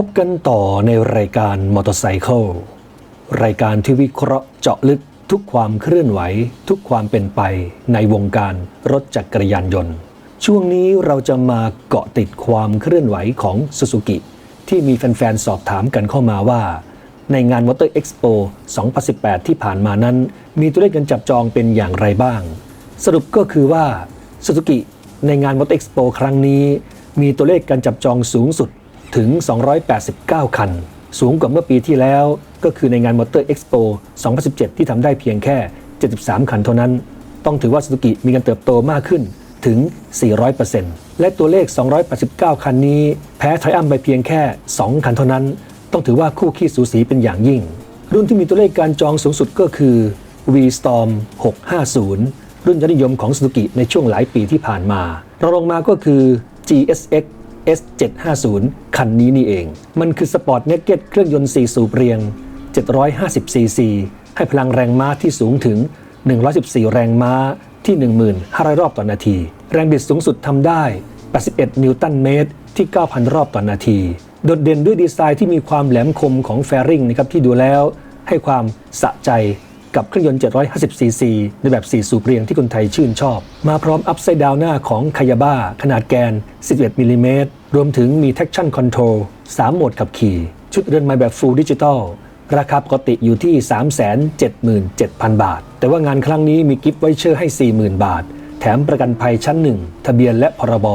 พบกันต่อในรายการมอเตอร์ไซค์รายการที่วิเคราะห์เจาะลึกทุกความเคลื่อนไหว ทุกความเป็นไปในวงการรถจักรยานยนต์ ช่วงนี้เราจะมาเกาะติดความเคลื่อนไหวของ Suzuki ที่มีแฟนๆ สอบถามกันเข้ามาว่า ในงาน Motor Expo 2018 ที่ผ่านมานั้น มีตัวเลขการจับจองเป็นอย่างไรบ้าง สรุปก็คือว่า Suzuki ในงาน Motor Expo ครั้งนี้ มีตัวเลขการจับจองสูงสุด ถึง 289 คัน สูงกว่าเมื่อปีที่แล้ว ก็คือในงาน Motor Expo 2017 ที่ทำได้เพียงแค่ 73 คันเท่านั้น ต้องถือว่า Suzuki มีการเติบโตมากขึ้นถึง 400%และตัวเลข 289 คันนี้ แพ้ไทรอัมไปเพียงแค่ 2 คันเท่านั้น ต้องถือว่าคู่ขี้สูสีเป็นอย่างยิ่ง รุ่นที่มีตัวเลขการจองสูงสุดก็คือ V-Storm 650 รุ่นยอดนิยมของ Suzuki ในช่วงหลายปีที่ผ่านมา รองลงมาก็คือ GSX S750 คันนี้นี่เอง มันคือสปอร์ตเนกเก็ตเครื่องยนต์ 4 สูบเรียง 750 cc ให้พลังแรงม้าที่สูงถึง 114 แรงม้าที่ 15,000 รอบต่อนาที แรงบิดสูงสุดทำได้ 81 นิวตันเมตรที่ 9,000 รอบต่อนาที โดดเด่นด้วยดีไซน์ที่มีความแหลมคมของแฟริงนะครับที่ดูแล้ว ให้ความสะใจ กับเครื่องยนต์ 750 ซีซี ในแบบ 4 สูบเรียงที่คนไทยชื่นชอบ มาพร้อมอัพไซด์ดาวหน้าของคายาบ้าขนาดแกน 11 มิลลิเมตร รวมถึงมี traction control 3โหมดขับขี่ ชุดเรือนไม้แบบ full digital ราคาปกติอยู่ที่ 377,000 บาท แต่ว่างานครั้งนี้มีกิฟต์ไวเชอร์ให้ 40,000 บาท แถมประกันภัยชั้น 1 ทะเบียนและพรบ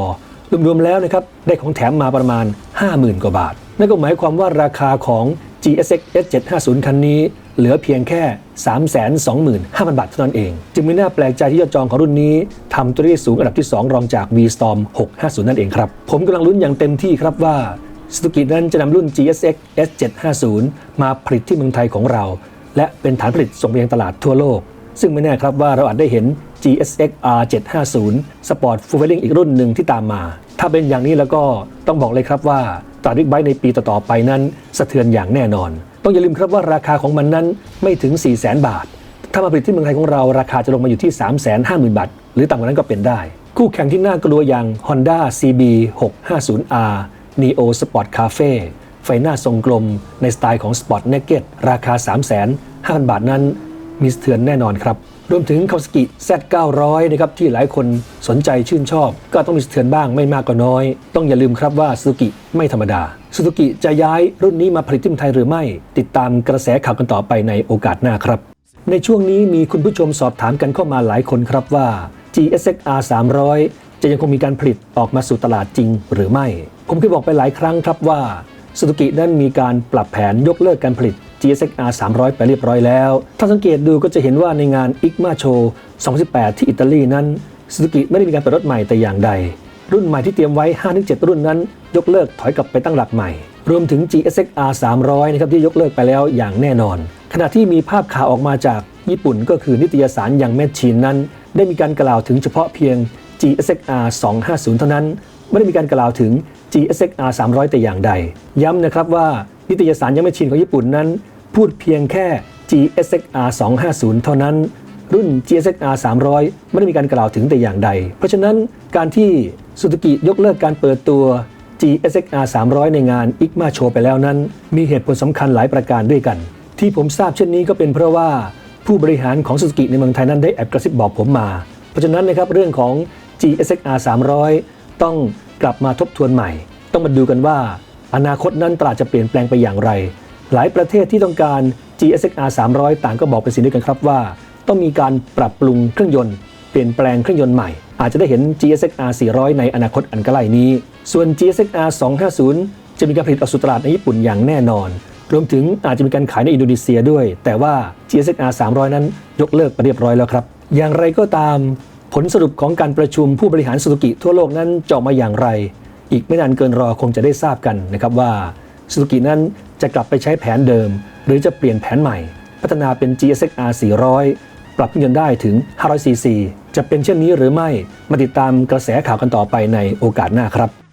รวมๆแล้วนะครับได้ของแถมมาประมาณ 50,000 กว่าบาท นั่นก็หมายความว่าราคาของ GSX S750 คันนี้ เหลือเพียงแค่ 325,000 บาทเท่านั้นเอง จึงไม่น่าแปลกใจที่ยอดจองของรุ่นนี้ทำตัวเลขสูงอันดับที่ 2 รองจาก V-Storm 650 นั่นเองครับ ผมกำลังลุ้นอย่างเต็มที่ครับว่า Suzuki นั้นจะนำรุ่น GSX S750 มาผลิตที่เมืองไทยของเรา และเป็นฐานผลิตส่งไปยังตลาดทั่วโลก ซึ่งไม่แน่ครับว่าเราอาจได้เห็น GSX R750 Sport Fueling อีกรุ่นหนึ่งที่ตามมา ถ้าเป็นอย่างนี้แล้วก็ต้องบอกเลยครับว่าตลาดบิ๊กไบค์ในปีต่อๆไปนั้น สะเทือนอย่างแน่นอน ต้องอย่าลืมครับว่าราคาของมันนั้นไม่ถึง 4 0 0 0 0 0 บาท ถ้ามาผลิตที่เมืองไทยของเราราคาจะลงมาอยู่ที่ 3 5 0 0 0 0 บาท หรือต่ำกว่านั้นก็เป็นได้ คู่แข่งที่น่ากลัวอย่าง Honda CB 650R Neo Sport Cafe ไฟหน้าทรงกลมในสไตล์ของ Sport Naked ราคา 3 5 0 0 0 0 บาทนั้นมีเสถียรแน่นอนครับ รวมถึงคาวสกิ Z900 นะครับที่หลายคนสนใจชื่นชอบ ก็ต้องมีสะเทือนบ้างไม่มากก็น้อย ต้องอย่าลืมครับว่าซูซูกิไม่ธรรมดาซูซูกิจะย้ายรุ่นนี้มาผลิตที่ไทยหรือไม่ ติดตามกระแสข่าวกันต่อไปในโอกาสหน้าครับ ในช่วงนี้มีคุณผู้ชมสอบถามกันเข้ามาหลายคนครับว่า GSX R 300 จะยังคงมีการผลิตออกมาสู่ตลาดจริงหรือไม่ ผมเคยบอกไปหลายครั้งครับว่าซูซูกินั้นมีการปรับแผนยกเลิกการผลิต GSX R 300 ไปเรียบร้อยแล้ว ถ้าสังเกตดูก็จะเห็นว่าในงาน ICMA Show 2018 ที่อิตาลีนั้นซูซูกิไม่ได้มีการเปิดรถใหม่แต่อย่างใด รุ่นใหม่ที่เตรียมไว้ 5-7 รุ่นนั้น ยกเลิกถอยกลับไปตั้งหลักใหม่ รวมถึง GSX R 300 นะครับที่ยกเลิกไปแล้วอย่างแน่นอน ขณะที่มีภาพข่าวออกมาจากญี่ปุ่นก็คือนิตยสารยังแมชชีนนั้น ได้มีการกล่าวถึงเฉพาะเพียง GSX R 250 เท่านั้น ไม่ได้มีการกล่าวถึง GSX R 300 แต่อย่างใด ย้ำนะครับว่านิตยสารยังไม่ชินของญี่ปุ่นนั้น พูดเพียงแค่ GSX R 250 เท่านั้น รุ่น GSX R 300 ไม่ได้มีการกล่าวถึงแต่อย่างใด เพราะฉะนั้นการที่สุ zu กิยกเลิกการเปิดตัว GSX R 300 ในงาน ICMA Show ไปแล้วนั้น มีเหตุผลสำคัญหลายประการด้วยกัน ที่ผมทราบเช่นนี้ก็เป็นเพราะว่าผู้บริหารของ Suzuki ในเมืองไทยนั้นได้แอบกระซิบบอกผมมา เพราะฉะนั้นนะครับเรื่องของ GSX R 300 ต้องกลับมาทบทวนใหม่ ต้องมาดูกันว่า อนาคตนั้นตลาดจะเปลี่ยนแปลงไปอย่างไร หลายประเทศที่ต้องการ GSX R 300 ต่างก็บอกเป็นสิ่งเดียวกันครับว่า ต้องมีการปรับปรุงเครื่องยนต์ เปลี่ยนแปลงเครื่องยนต์ใหม่ อาจจะได้เห็น GSX R 400 ในอนาคตอันใกล้นี้ ส่วน GSX R 250 จะมีการผลิตออกสู่ตลาดในญี่ปุ่นอย่างแน่นอน รวมถึงอาจจะมีการขายในอินโดนีเซียด้วย แต่ว่า GSX R 300 นั้นยกเลิกไปเรียบร้อยแล้วครับ อย่างไรก็ตาม ผลสรุปของการประชุมผู้บริหารสุ z u กิทั่วโลกนั้นจะออกมาอย่างไร อีกไม่นานเกินรอคงจะได้ทราบกันนะครับว่า ซูซูกินั้นจะกลับไปใช้แผนเดิม หรือจะเปลี่ยนแผนใหม่ พัฒนาเป็น GSX R 400 ปรับเงินได้ถึง 500 cc จะเป็นเช่นนี้หรือไม่ มาติดตามกระแสข่าวกันต่อไปในโอกาสหน้าครับ